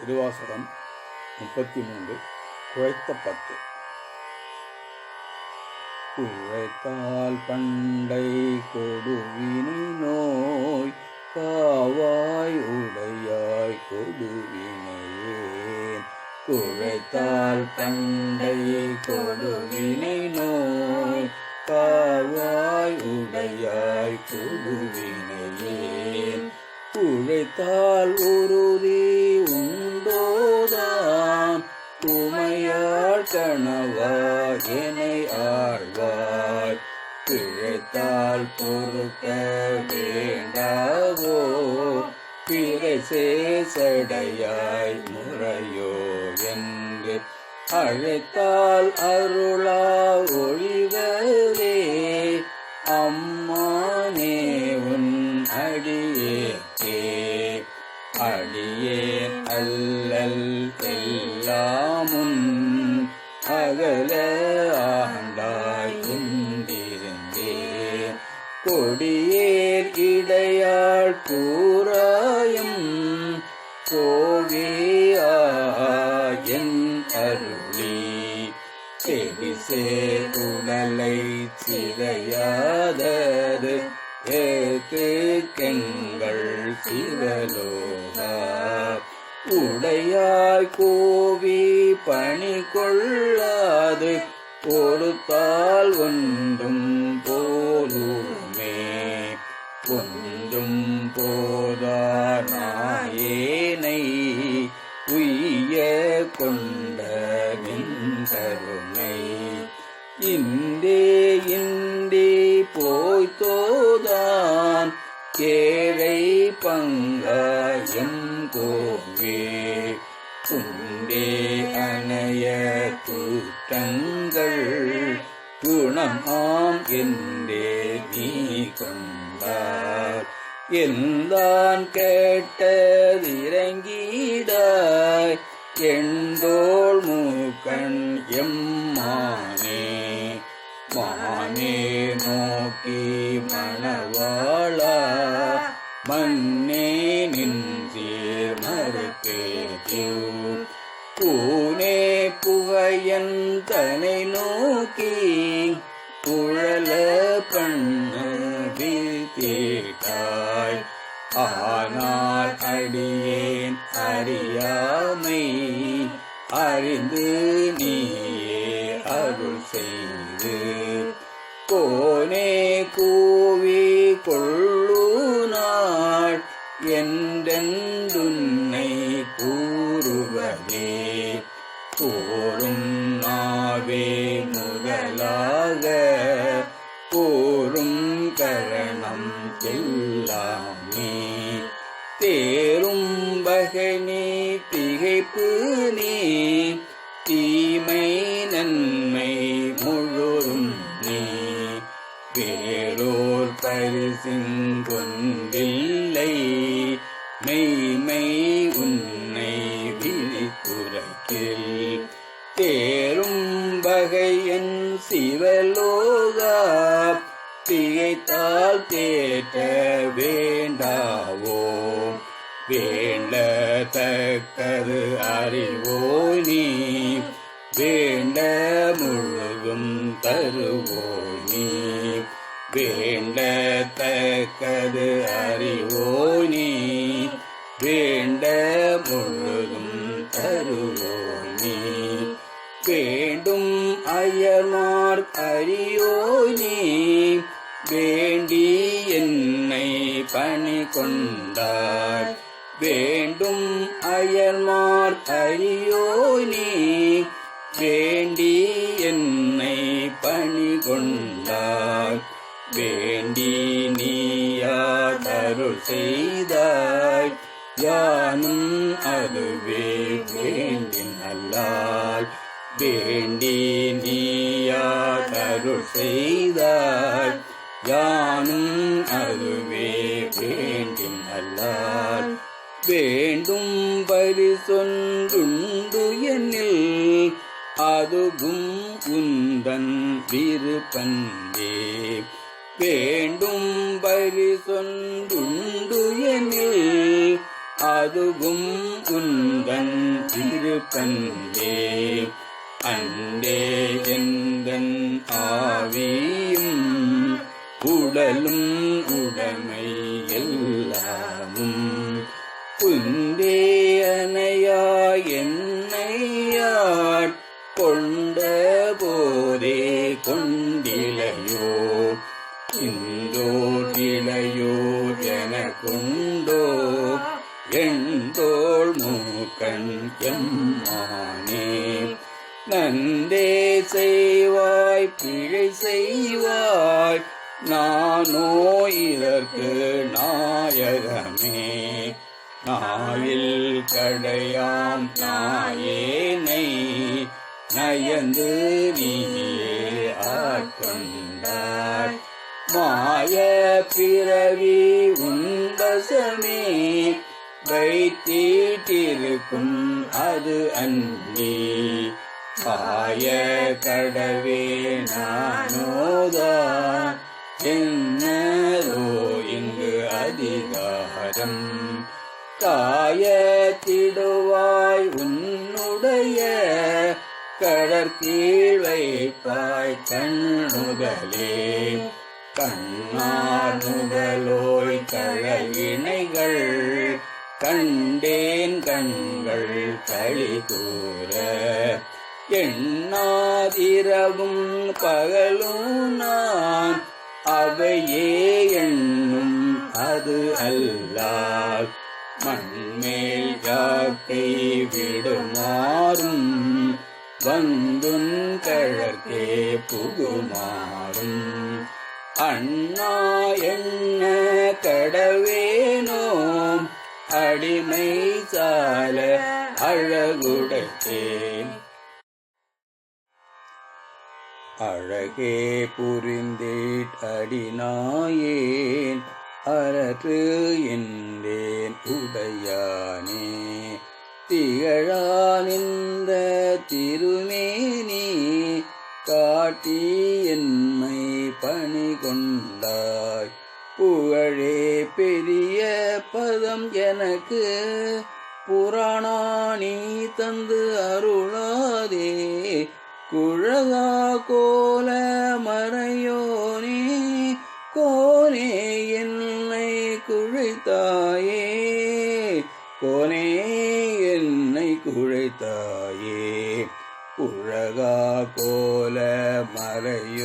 திருவாசகம் முப்பத்தி மூன்று குழைத்த பத்து. குழைத்தால் பண்டை கொடுவினை நோய் காவாய் உடையாய் கொடுவினையேன். குழைத்தால் பண்டை கொடுவினை நோய் காவாய் உடையாய் கொடுவினையேன். குழைத்தால் ஒரு பொறுக்க வேண்டாவோ பிறை சேசடையாய் முறையோ என்று அழைத்தால் அருளா ஒழிவரே அம்மானே உன் அடியேக்கே அடியேன் அல்லல் எல்லாமும் அகல ஆண்ட. கூறாயும் கோவியா என் அருளி. செடி சேருடலை சிதையாதது ஏத்து கெங்கள் சிவலோகா. உடையாய் கோவி பணி கொள்ளாது கொடுத்தால் ஒன்றும் கொண்ட நின் கருணை இந்தே இந்தே போய்த்தோதான் கேரை பங்காயம் கோவே. குண்டே அணைய கூட்டங்கள். குணமாம் என்றே நீ கொண்டார். எல்லாம் கேட்டதிறங்கிடாய் எண்டோள் மூக்கண் எம்மானே? மானே நோக்கி மணவாள? மன்னே நின்றீர் மறுத்தேஜு பூனே புகையன் தனை நோக்கி குழல பண்ணு தீட்டாய் ஆனால் அடியேன் அறியா அறிந்து நீயே அருள் செய்து கோனே கூவி கொள் நீ திகைப்பு நீ. தீமை நன்மை முழுதும் நீ. வேறோர் பரிசிங்கொன்றில்லை மெய்மை உன்னை விழித்துரைக்கில். தேரும் வகையன் சிவலோகா. திகைத்தால் தேட்ட வேண்டாவோ. வேண்டத்தக்கது அறிவோய் நீ வேண்ட முழுதும் தருவோய் நீ வேண்டத்தக்கது அறிவோய் நீ வேண்ட முழுதும் தருவோய் நீ வேண்டும் அயனார் அறியோய் நீ வேண்டி என்னை பணி கொண்டார் அயல்மார் அயர்மார் நீ? வேண்டி என்னை பணி கொண்டாய் வேண்டி நீயாதருள் செய்தாய். யானும் அதுவே வேண்டி அல்லால் வேண்டி நீயாதருள் செய்தாய். செவி பரிசொன்றுண்டு எனில் அதுவும் உந்தன் விருப்பந்தே. வேண்டும் பரி பரிசொன்றுண்டு எனில் அதுவும் உந்தன் திருப்பந்தே அண்டே எந்தன் ஆவியும் உடலும் உடமை எம்மானே நந்தே செய்வாய் பிழை செய்வாய். நானோ இதற்கு நாயகமே. நாயில் கடையாம் நாயேனை நயந்து நீயே ஆட்கொண்டாய். மாய பிறவி உந்தசமே வைத்தீட்டிருக்கும் அது அன்னி பாய கடவே நானோதான் என்னதோ இங்கு அதிகாரம். காய திடுவாய் உன்னுடைய கடற்கீழ் வைப்பாய் கண்ணுதலே கண்ணார் முதலோய் கழகிணைகள் கண்டேன் கண்கள் களி கூற எண்ணாதிரவும் பகலும் நான். அவையே எண்ணும் அது அல்லால் மண்மேல் யாக்கை விடுமாறும். வந்துன் கழற்கே புகுமாறும். அண்ணா என்ன கடவே அடிமை சால அழகுடைத்தேன். அழகே புரிந்தேட் அடிநாயேன். அரற்று என்றேன் உடையானே. திகழானிந்த திருமேனி. காட்டிய பெரிய பதம் எனக்கு புராணா நீ தந்து அருளாதே. குழகா கோல மறையோனே கோனே என்னை குழைத்தாயே. கோனே என்னை குழைத்தாயே. குழகா கோல மறையோனே